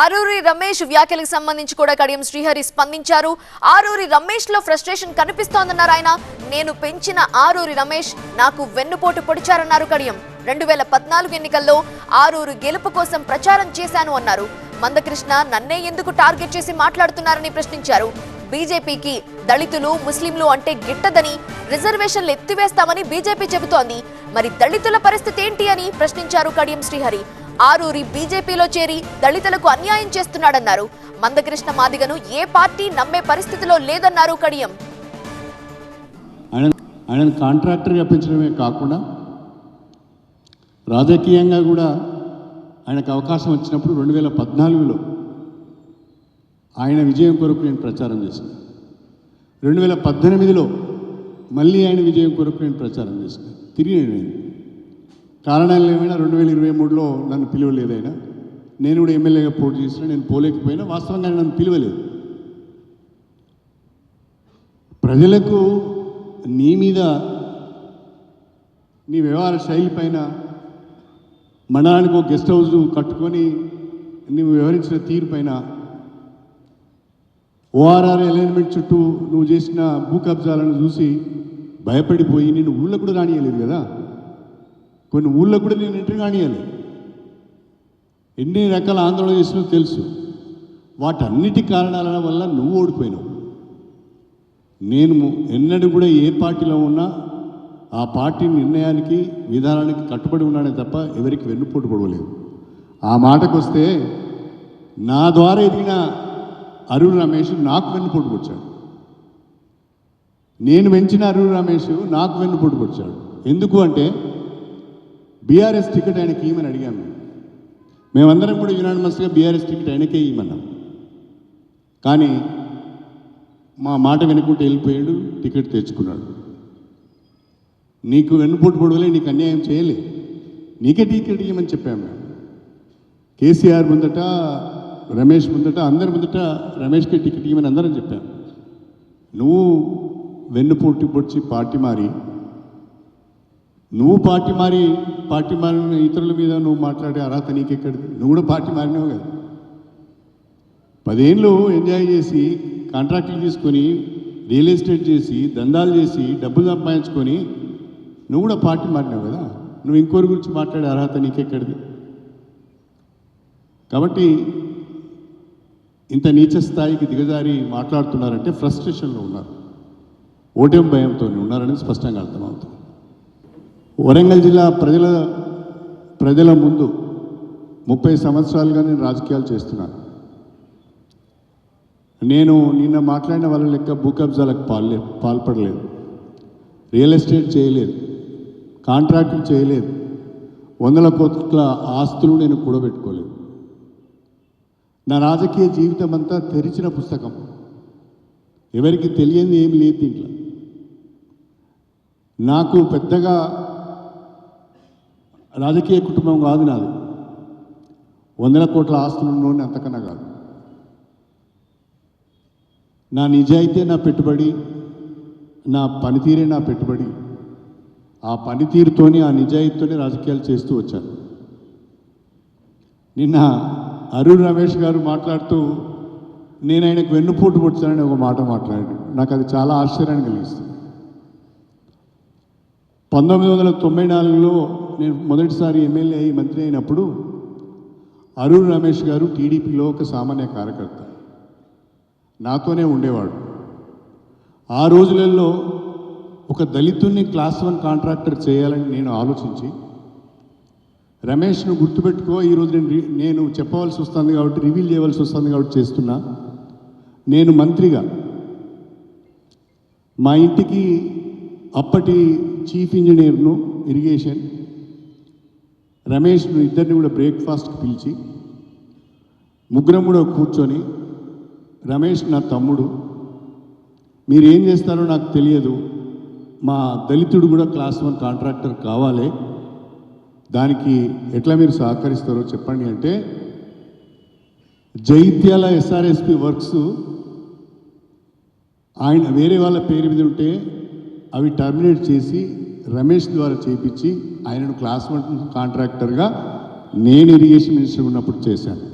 ఆరూరి రమేష్ వ్యాఖ్యలకు సంబంధించి కూడా కడియం శ్రీహరి స్పందించారు. ఆరూరి రమేష్లో ఫ్రస్ట్రేషన్ కనిపిస్తోందన్నారు ఆయన. నేను పెంచిన ఆరూరి రమేష్ నాకు వెన్నుపోటు పొడిచారన్నారు కడియం. రెండు వేల పద్నాలుగు ఎన్నికల్లో ఆరూరు గెలుపు కోసం ప్రచారం చేశాను అన్నారు. మందకృష్ణ నన్నే ఎందుకు టార్గెట్ చేసి మాట్లాడుతున్నారని ప్రశ్నించారు. బీజేపీకి దళితులు ముస్లింలు అంటే గిట్టదని రిజర్వేషన్లు ఎత్తివేస్తామని బీజేపీ చెబుతోంది. మరి దళితుల పరిస్థితి ఏంటి అని ప్రశ్నించారు కడియం శ్రీహరి. ఆరూరి బీజేపీలో చేరి దళితులకు అన్యాయం చేస్తున్నాడన్నారు. మందకృష్ణ మాదిగను ఏ పార్టీ నమ్మే పరిస్థితిలో లేదన్నారు కడియం. ఆయన కాంట్రాక్టర్ కాంట్రాక్టర్గా పెంచడమే కాకుండా రాజకీయంగా కూడా ఆయనకు అవకాశం వచ్చినప్పుడు రెండు వేల పద్నాలుగులో ఆయన విజయం కొరకు నేను ప్రచారం చేశాను. రెండు వేల పద్దెనిమిదిలో మళ్ళీ ఆయన విజయం కొరకు నేను ప్రచారం చేశాను. తిరిగి నేను కారణాలు ఏమైనా రెండు వేల ఇరవై మూడులో నన్ను పిలవలేదు ఆయన. నేను కూడా ఎమ్మెల్యేగా పోటీ చేసిన నేను పోలేకపోయినా వాస్తవంగా ఆయన నన్ను పిలవలేదు. ప్రజలకు నీ మీద నీ వ్యవహార శైలి పైన మండలానికి ఒక గెస్ట్ హౌస్ కట్టుకొని నువ్వు వ్యవహరించిన తీరు పైన ఓఆర్ఆర్ అలైన్మెంట్ చుట్టూ నువ్వు చేసిన భూ కబ్జాలను చూసి భయపడిపోయి నేను ఊళ్ళో కూడా రానియలేదు కదా? కొన్ని ఊళ్ళో కూడా నేను ఎంట్రీ కానియాలి ఎన్ని రకాల ఆందోళన చేసినా తెలుసు. వాటన్నిటి కారణాల వల్ల నువ్వు ఓడిపోయినావు. నేను ఎన్నడూ కూడా ఏ పార్టీలో ఉన్నా ఆ పార్టీ నిర్ణయానికి విధానానికి కట్టుబడి ఉన్నానే తప్ప ఎవరికి వెన్నుపోటు పడవలేదు ఆ మాటకు వస్తే నా ద్వారా ఎదిగిన అరుణ్ రమేష్ నాకు వెన్నుపోటు పొడిచాడు. నేను పెంచిన అరుణ్ రమేష్ నాకు వెన్నుపోటు పొడిచాడు. ఎందుకు అంటే బీఆర్ఎస్ టికెట్ ఆయనకి ఇవ్వమని అడిగాము మేమందరం కూడా యునానిమస్గా బీఆర్ఎస్ టికెట్ ఆయనకే ఇవ్వమన్నాం కానీ మా మాట వినుకుంటూ వెళ్ళిపోయాడు టికెట్ తెచ్చుకున్నాడు. నీకు వెన్నుపోటు పొడవలే నీకు అన్యాయం చేయలే. నీకే టికెట్ ఇవ్వమని చెప్పాము మేము. కేసీఆర్ ముందట రమేష్ ముందట అందరి ముందట రమేష్కి టికెట్ ఇవ్వమని అందరం చెప్పాం. నువ్వు వెన్నుపోటు పొడిచి పార్టీ మారి నువ్వు పార్టీ మారి పార్టీ మారిన ఇతరుల మీద నువ్వు మాట్లాడే అర్హత నీకెక్కడిది? నువ్వు కూడా పార్టీ మారినావు కదా. పదేళ్ళు ఎంజాయ్ చేసి కాంట్రాక్టులు తీసుకొని రియల్ ఎస్టేట్ చేసి దందాలు చేసి డబ్బులు సంపాదించుకొని నువ్వు కూడా పార్టీ మారినావు కదా. నువ్వు ఇంకోరి గురించి మాట్లాడే అర్హత నీకెక్కడిది? కాబట్టి ఇంత నీచ స్థాయికి దిగజారి మాట్లాడుతున్నారంటే ఫ్రస్ట్రేషన్లో ఉన్నారు. ఓటమి భయంతో ఉన్నారని స్పష్టంగా అర్థమవుతుంది. వరంగల్ జిల్లా ప్రజల ప్రజల ముందు ముప్పై సంవత్సరాలుగా నేను రాజకీయాలు చేస్తున్నాను నేను నిన్న మాట్లాడిన వాళ్ళ లెక్క భూ కబ్జాలకు పాల్లే పాల్పడలేదు. రియల్ ఎస్టేట్ చేయలేదు. కాంట్రాక్టులు చేయలేదు. వందల కోట్ల ఆస్తులు నేను కూడబెట్టుకోలేదు. నా రాజకీయ జీవితం అంతా తెరిచిన పుస్తకం. ఎవరికి తెలియంది ఏమి లేదు దీంట్లో. నాకు పెద్దగా రాజకీయ కుటుంబం కాదు నాది. వందల కోట్ల ఆస్తులు ఉన్నోడిని అంతకన్నా కాదు. నా నిజాయితీ నా పెట్టుబడి నా పనితీరే నా పెట్టుబడి ఆ పనితీరుతోనే ఆ నిజాయితీతోనే రాజకీయాలు చేస్తూ వచ్చాను. నిన్న అరుణ్ రమేష్ గారు మాట్లాడుతూ నేను ఆయనకు వెన్నుపోటు పొడిచానని ఒక మాట మాట్లాడాడు. నాకు అది చాలా ఆశ్చర్యాన్ని కలిగిస్తుంది. పంతొమ్మిది వందల తొంభై నాలుగులో నేను మొదటిసారి ఎమ్మెల్యే అయ్యి మంత్రి అయినప్పుడు అరుణ్ రమేష్ గారు టీడీపీలో ఒక సామాన్య కార్యకర్త. నాతోనే ఉండేవాడు. ఆ రోజులలో ఒక దళితుణ్ణి క్లాస్ వన్ కాంట్రాక్టర్ చేయాలని నేను ఆలోచించి రమేష్ను గుర్తుపెట్టుకో ఈరోజు నేను రి- నేను చెప్పవలసి వస్తుంది కాబట్టి రివీల్ చేయవలసి వస్తుంది కాబట్టి చేస్తున్నా. నేను మంత్రిగా మా ఇంటికి అప్పటి చీఫ్ ఇంజనీర్ను ఇరిగేషన్ రమేష్ను ఇద్దరిని కూడా బ్రేక్ఫాస్ట్కి పిలిచి ముగ్గురం కూడా కూర్చొని రమేష్ నా తమ్ముడు మీరు ఏం చేస్తారో నాకు తెలియదు మా దళితుడు కూడా క్లాస్ వన్ కాంట్రాక్టర్ కావాలి దానికి ఎట్లా మీరు సహకరిస్తారో చెప్పండి అంటే జైత్యాల ఎస్ఆర్ఎస్పి వర్క్స్ ఆయన వేరే వాళ్ళ పేరు మీద ఉంటే అవి టర్మినేట్ చేసి రమేష్ ద్వారా చేయించి ఆయనను క్లాస్ వన్ కాంట్రాక్టర్గా నేను ఇరిగేషన్ మినిస్టర్ ఉన్నప్పుడు చేశాను.